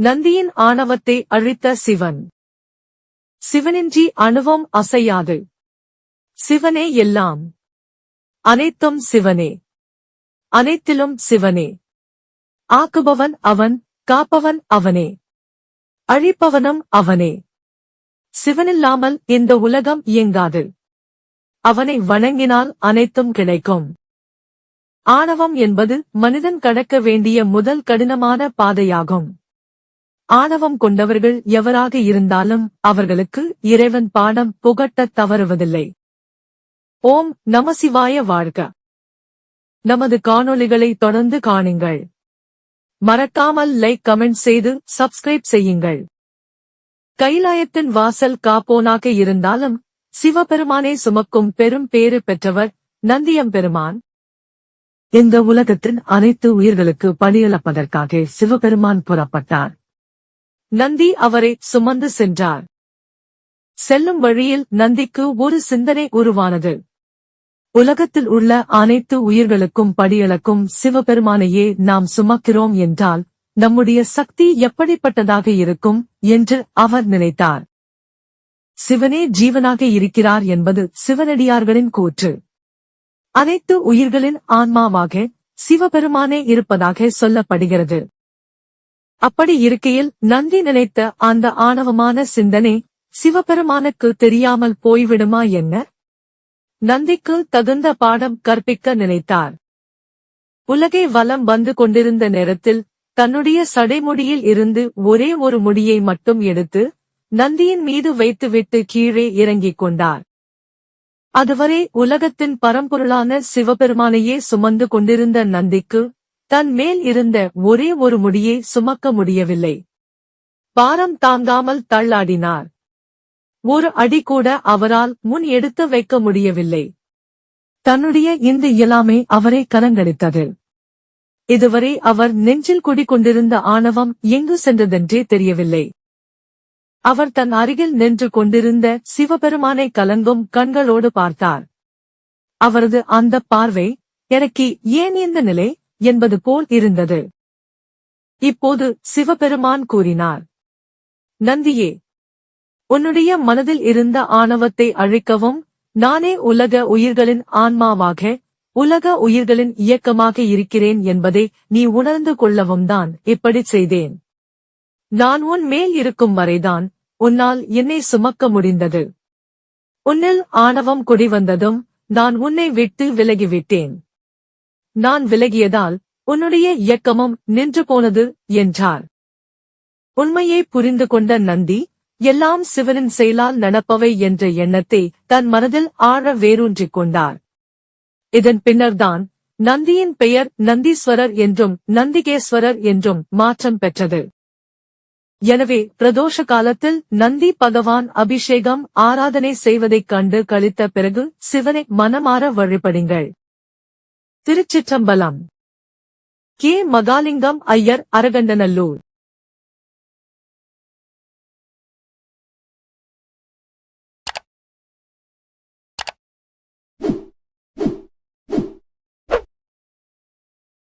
நந்தியின் ஆணவத்தை அழித்த சிவன். சிவனின்றி அணுவம் அசையாது. சிவனே எல்லாம். அனைத்தும் சிவனே. அனைத்திலும் சிவனே. ஆக்குபவன் அவன் காப்பவன் அவனே. அழிப்பவனும் அவனே. சிவனில்லாமல் இந்த உலகம் இயங்காது. அவனை வணங்கினால் அனைத்தும் கிடைக்கும். ஆணவம் என்பது மனிதன் கடக்க வேண்டிய முதல் கடினமான பாதையாகும். ஆணவம் கொண்டவர்கள் எவராக இருந்தாலும் அவர்களுக்கு இறைவன் பாடம் புகட்டத் தவறுவதில்லை. ஓம் நமசிவாய வாழ்க. நமது காணொளிகளை தொடர்ந்து காணுங்கள். மறக்காமல் லைக் கமெண்ட் செய்து சப்ஸ்கிரைப் செய்யுங்கள். கைலாயத்தின் வாசல் காப்போனாக இருந்தாலும் சிவபெருமானை சுமக்கும் பெரும் பேறு பெற்றவர் நந்தியம்பெருமான் இந்த உலகத்தின் அனைத்து உயிர்களுக்கு பணியளப்பதற்காக சிவபெருமான் புறப்பட்டார். நந்தி அவரை சுமந்து சென்றார். செல்லும் வழியில் நந்திக்கு ஒரு சிந்தனை உருவானது. உலகத்தில் உள்ள அனைத்து உயிர்களுக்கும் படியளக்கும் சிவபெருமானையே நாம் சுமக்கிறோம் என்றால் நம்முடைய சக்தி எப்படிப்பட்டதாக இருக்கும் என்று அவர் நினைத்தார். சிவனே ஜீவனாக இருக்கிறார் என்பது சிவனடியார்களின் கூற்று. அனைத்து உயிர்களின் ஆன்மாவாக சிவபெருமானே இருப்பதாக சொல்லப்படுகிறது. அப்படி இருக்கையில் நந்தி நினைத்த அந்த ஆணவமான சிந்தனை சிவபெருமானுக்கு தெரியாமல் போய்விடுமா என்ன? நந்திக்கு தகுந்த பாடம் கற்பிக்க நினைத்தார். உலகை வலம் வந்து கொண்டிருந்த நேரத்தில் தன்னுடைய சடைமுடியில் இருந்து ஒரே ஒரு முடியை மட்டும் எடுத்து நந்தியின் மீது வைத்துவிட்டு கீழே இறங்கிக் கொண்டார். அதுவரை உலகத்தின் பரம்பொருளான சிவபெருமானையே சுமந்து கொண்டிருந்த நந்திக்கு தன் மேல் இருந்த ஒரே ஒரு முடியை சுமக்க முடியவில்லை. பாரம் தாங்காமல் தள்ளாடினார். ஒரு அடி கூட அவரால் முன் எடுத்து வைக்க முடியவில்லை. தன்னுடைய இந்த இயலாமை அவரை கலங்கடித்தது இதுவரை அவர் நெஞ்சில் குடிக்கொண்டிருந்த ஆணவம் எங்கு சென்றதென்றே தெரியவில்லை. அவர் தன் அருகில் நின்று கொண்டிருந்த சிவபெருமானை கலங்கும் கண்களோடு பார்த்தார். அவரது அந்த பார்வை எனக்கு ஏன் இந்த நிலை? என்பது போல் இருந்தது. இப்போது சிவபெருமான் கூறினார் நந்தியே உன்னுடைய மனதில் இருந்த ஆணவத்தை அழிக்கவும் நானே உலக உயிர்களின் ஆன்மாவாக உலக உயிர்களின் இயக்கமாக இருக்கிறேன் என்பதை நீ உணர்ந்து கொள்ளவும் தான் இப்படிச் செய்தேன். நான் உன் மேல் இருக்கும் வரைதான் உன்னால் என்னை சுமக்க முடிந்தது. உன்னில் ஆணவம் குடிவந்ததும் நான் உன்னை விட்டு விலகிவிட்டேன். நான் விலகியதால் உன்னுடைய இயக்கமும் நின்று போனது என்றார். உண்மையை புரிந்து கொண்ட நந்தி எல்லாம் சிவனின் செயலால் நடப்பவை என்ற எண்ணத்தை தன் மனதில் ஆழ வேரூன்றிக் கொண்டார். இதன் பின்னர்தான் நந்தியின் பெயர் நந்தீஸ்வரர் என்றும் நந்திகேஸ்வரர் என்றும் மாற்றம் பெற்றது. எனவே பிரதோஷ காலத்தில் நந்தி பகவான் அபிஷேகம் ஆராதனை செய்வதைக் கண்டு கழித்த பிறகு சிவனை மனமாற வழிபடுங்கள். திருச்சிற்றம்பலம். கே. மகாலிங்கம் ஐயர் அரகண்டநல்லூர்.